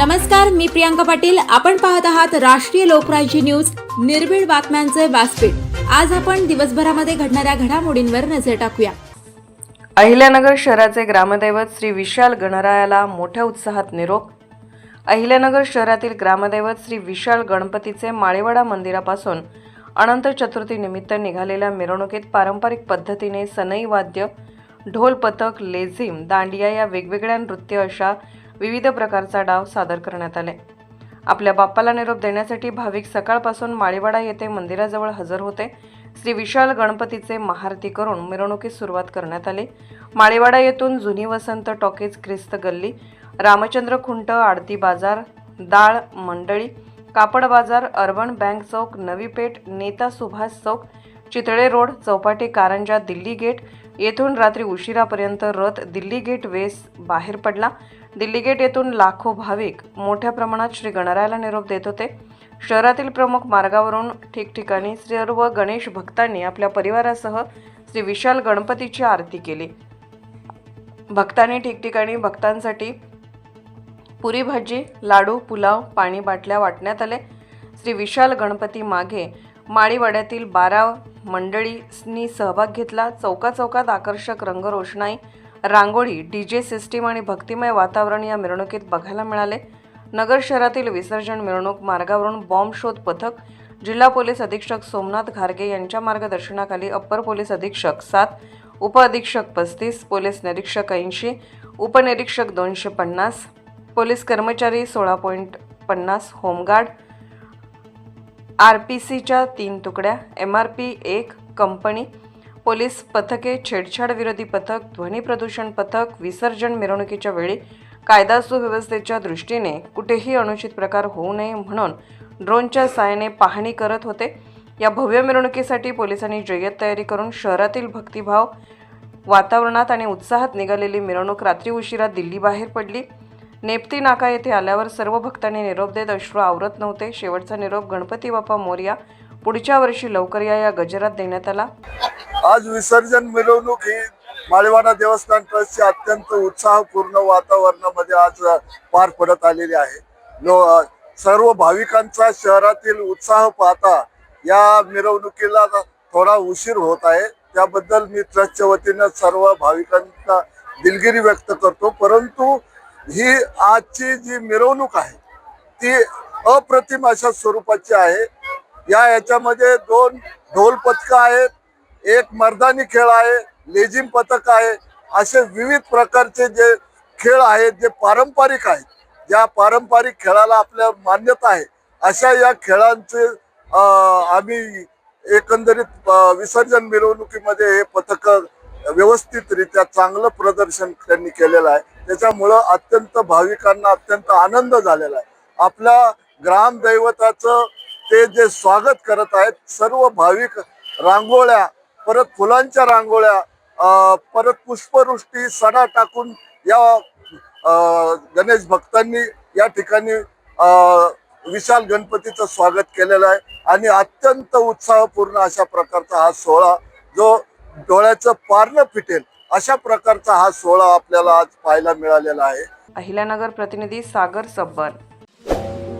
नमस्कार मी प्रियांका पाटील. आपण पाहत आहात राष्ट्रीय लोकराज्य न्यूज. निर्भीड बातम्यांचे व्यासपीठ. आज आपण दिवसभरामध्ये घडणाऱ्या घडामोडींवर नजर टाकूया. अहिल्यानगर शहराचे ग्रामदैवत श्री विशाल गणरायाला मोठ्या उत्साहात निरोप. अहिल्यानगर शहरातील ग्रामदैवत श्री विशाल गणपतीचे माळेवाडा मंदिरापासून अनंत चतुर्थीनिमित्त निघालेल्या मिरवणुकीत पारंपरिक पद्धतीने सनई वाद्य ढोल पथक लेझिम दांडिया या वेगवेगळ्या नृत्य अशा विविध प्रकारचा डाव सादर करण्यात आले. आपल्या बाप्पाला निरोप देण्यासाठी भाविक सकाळपासून माळीवाडा येथे मंदिराजवळ हजर होते. श्री विशाल गणपतीचे महारती करून मिरवणुकीस सुरुवात करण्यात आली. माळीवाडा येथून जुनी वसंत टॉकीज ख्रिस्त गल्ली रामचंद्र खुंट आडती बाजार दाळ मंडळी कापड बाजार अर्बन बँक चौक नवी पेठ नेता सुभाष चौक चितळे रोड चौपाटी कारंजा दिल्ली गेट येथून रात्री उशिरापर्यंत रथ दिल्ली गेट वेस बाहेर पडला. दिल्ली गेट येथून लाखो भाविक मोठ्या प्रमाणात श्री गणरायाला निरोप देत होते. शहरातील प्रमुख मार्गावरून ठिकठिकाणी सर्व गणेश भक्तांनी आपल्या परिवारासह श्री विशाल गणपतीची आरती केली. भक्तांनी ठिकठिकाणी भक्तांसाठी पुरी भाजी लाडू पुलाव पाणी बाटल्या वाटण्यात आले. श्री विशाल गणपती मागे माळीवाड्यातील बारा मंडळींनी सहभाग घेतला. चौका चौकात आकर्षक रंगरोषणाई रांगोळी डी जे सिस्टीम आणि भक्तिमय वातावरण या मिरवणुकीत बघायला मिळाले. नगर शहरातील विसर्जन मिरवणूक मार्गावरून बॉम्ब शोध पथक जिल्हा पोलीस अधीक्षक सोमनाथ घारगे यांच्या मार्गदर्शनाखाली अप्पर पोलीस अधीक्षक सात उपअधीक्षक पस्तीस पोलीस निरीक्षक ऐंशी उपनिरीक्षक दोनशे पन्नास पोलीस कर्मचारी सोळा पॉईंट पन्नास होमगार्ड आर पी सीच्या तीन तुकड्या एम आर पी एक कंपनी पोलीस पथके छेडछाड विरोधी पथक ध्वनी प्रदूषण पथक विसर्जन मिरवणुकीच्या वेळी कायदा सुव्यवस्थेच्या दृष्टीने कुठेही अनुचित प्रकार होऊ नये म्हणून ड्रोनच्या साहाय्याने पाहणी करत होते. या भव्य मिरवणुकीसाठी पोलिसांनी जय्यत तयारी करून शहरातील भक्तिभाव वातावरणात आणि उत्साहात निघालेली मिरवणूक रात्री उशिरा दिल्लीबाहेर पडली. नेप्ती नाका येथे आल्यावर सर्व भक्तांनी निरोप देत अश्रू आवरत नव्हते. शेवटचा निरोप गणपती बाप्पा मोर्या पुढच्या वर्षी लवकर या या गजरात देण्यात आला. आज विसर्जन मिरवणूक ही माळेवाडा देवस्थान ट्रस्टच्या अत्यंत उत्साहपूर्ण वातावरणामध्ये आज पार पडत आलेली आहे. लो सर्व भाविकांचा शहरातील उत्साह पाहता या मिरवणुकीला थोडा उशीर होत आहे. त्याबद्दल मी ट्रस्टच्या वतीनं सर्व भाविकांचा दिलगिरी व्यक्त करतो. परंतु ही आजची जी मिरवणूक आहे ती अप्रतिम अशा स्वरूपाची आहे. या याच्यामध्ये दोन ढोल पथकं आहेत एक मर्दानी खेळ आहे लेझिम पथक आहे. असे विविध प्रकारचे जे खेळ आहेत जे पारंपरिक आहेत ज्या पारंपरिक खेळाला आपल्या मान्यता आहे अशा या खेळांचे आम्ही एकंदरीत विसर्जन मिरवणुकीमध्ये हे पथक व्यवस्थितरित्या चांगलं प्रदर्शन त्यांनी केलेलं आहे. त्याच्यामुळं अत्यंत भाविकांना अत्यंत आनंद झालेला आहे. आपल्या ग्रामदैवताचं ते जे स्वागत करत आहेत सर्व भाविक रांगोळ्या परत फुलांच्या रांगोळ्या परत पुष्पवृष्टी सडा टाकून या गणेश भक्तांनी या ठिकाणी विशाल गणपतीचं स्वागत केलेलं आहे. आणि अत्यंत उत्साहपूर्ण अशा प्रकारचा हा सोहळा जो डोळ्याचं पारणं फिटेल अशा प्रकारचा हा सोहळा आपल्याला आज पाहायला मिळालेला आहे. अहिल्यानगर प्रतिनिधी सागर सब्बर